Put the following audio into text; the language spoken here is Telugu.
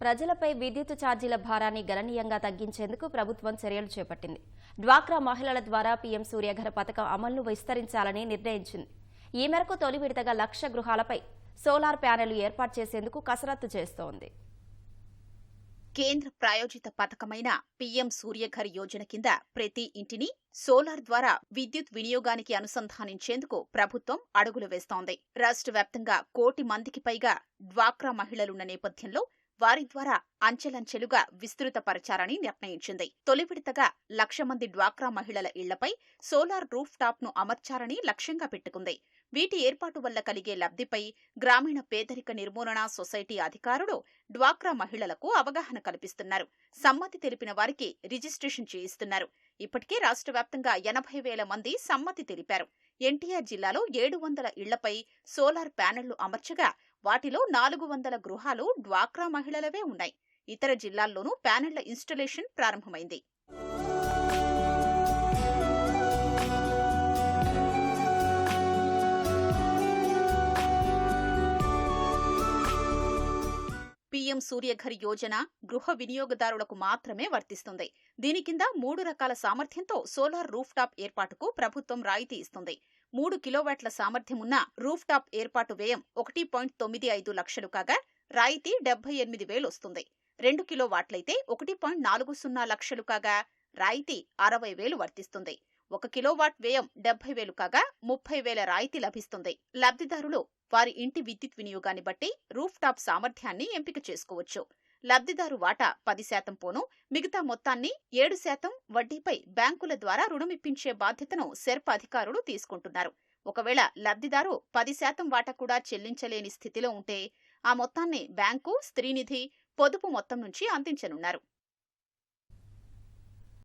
ప్రజలపై విద్యుత్ ఛార్జీల భారాన్ని గణనీయంగా తగ్గించేందుకు ప్రభుత్వం చర్యలు చేపట్టింది. డ్వాక్రా మహిళల ద్వారా పీఎం సూర్యఘర పథకం అమలును విస్తరించాలని నిర్ణయించింది. ఈ మేరకు తొలి విడతగా లక్ష గృహాలపై సోలార్ ప్యానెల్ ఏర్పాటు చేసేందుకు కసరత్తు చేస్తోంది. కేంద్ర ప్రాయోజిత పథకమైన పీఎం సూర్యఘర్ యోజన కింద ప్రతి ఇంటిని సోలార్ ద్వారా విద్యుత్ వినియోగానికి అనుసంధానించేందుకు ప్రభుత్వం అడుగులు వేస్తోంది. రాష్ట్ర వ్యాప్తంగా కోటి మందికి పైగా డ్వాక్రా మహిళలున్న నేపథ్యంలో వారి ద్వారా అంచెలంచెలుగా విస్తృతపరచాలని నిర్ణయించింది. తొలి విడతగా లక్ష మంది డ్వాక్రా మహిళల ఇళ్ళపై సోలార్ రూఫ్ టాప్ను అమర్చాలని లక్ష్యంగా పెట్టుకుంది. వీటి ఏర్పాటు వల్ల కలిగే లబ్ధిపై గ్రామీణ పేదరిక నిర్మూలన సొసైటీ అధికారులు డ్వాక్రా మహిళలకు అవగాహన కల్పిస్తున్నారు. సమ్మతి తెలిపిన వారికి రిజిస్ట్రేషన్ చేయిస్తున్నారు. ఇప్పటికే రాష్ట్ర వ్యాప్తంగా ఎనభై వేల మంది సమ్మతి తెలిపారు. ఎన్టీఆర్ జిల్లాలో ఏడు వందల ఇళ్ళపై సోలార్ ప్యానెళ్ళు అమర్చగా వాటిలో నాలుగు వందల గృహాలు డ్వాక్రా మహిళలవే ఉన్నాయి. ఇతర జిల్లాల్లోనూ ప్యానెళ్ళ ఇన్స్టలేషన్ ప్రారంభమైంది. పీఎం సూర్యఘర్ యోజన గృహ వినియోగదారులకు మాత్రమే వర్తిస్తుంది. దీని కింద మూడు రకాల సామర్థ్యంతో సోలార్ రూఫ్ టాప్ ఏర్పాటుకు ప్రభుత్వం రాయితీ ఇస్తుంది. మూడు కిలోవాట్ల సామర్థ్యం ఉన్న రూఫ్ టాప్ ఏర్పాటు వ్యయం ఒకటి పాయింట్ తొమ్మిది ఐదు లక్షలు కాగా రాయితీ డెబ్బై ఎనిమిది వేలు వస్తుంది. రెండు కిలోవాట్లయితే ఒకటి పాయింట్ నాలుగు సున్నా లక్షలు కాగా రాయితీ అరవై వేలు వర్తిస్తుంది. ఒక కిలోవాట్ వ్యయం డెబ్బై వేలు కాగా ముప్పై వేల రాయితీ లభిస్తుంది. లబ్ధిదారులు వారి ఇంటి విద్యుత్ వినియోగాన్ని బట్టి రూఫ్ టాప్ సామర్థ్యాన్ని ఎంపిక చేసుకోవచ్చు. లబ్ధిదారు వాటా పది శాతం పోను మిగతా మొత్తాన్ని ఏడు శాతం వడ్డీపై బ్యాంకుల ద్వారా రుణమిప్పించే బాధ్యతను సెర్ప్ అధికారులు తీసుకుంటున్నారు. ఒకవేళ లబ్ధిదారు పది శాతం వాటా కూడా చెల్లించలేని స్థితిలో ఉంటే ఆ మొత్తాన్ని బ్యాంకు స్త్రీనిధి పొదుపు మొత్తం నుంచి అందించనున్నారు.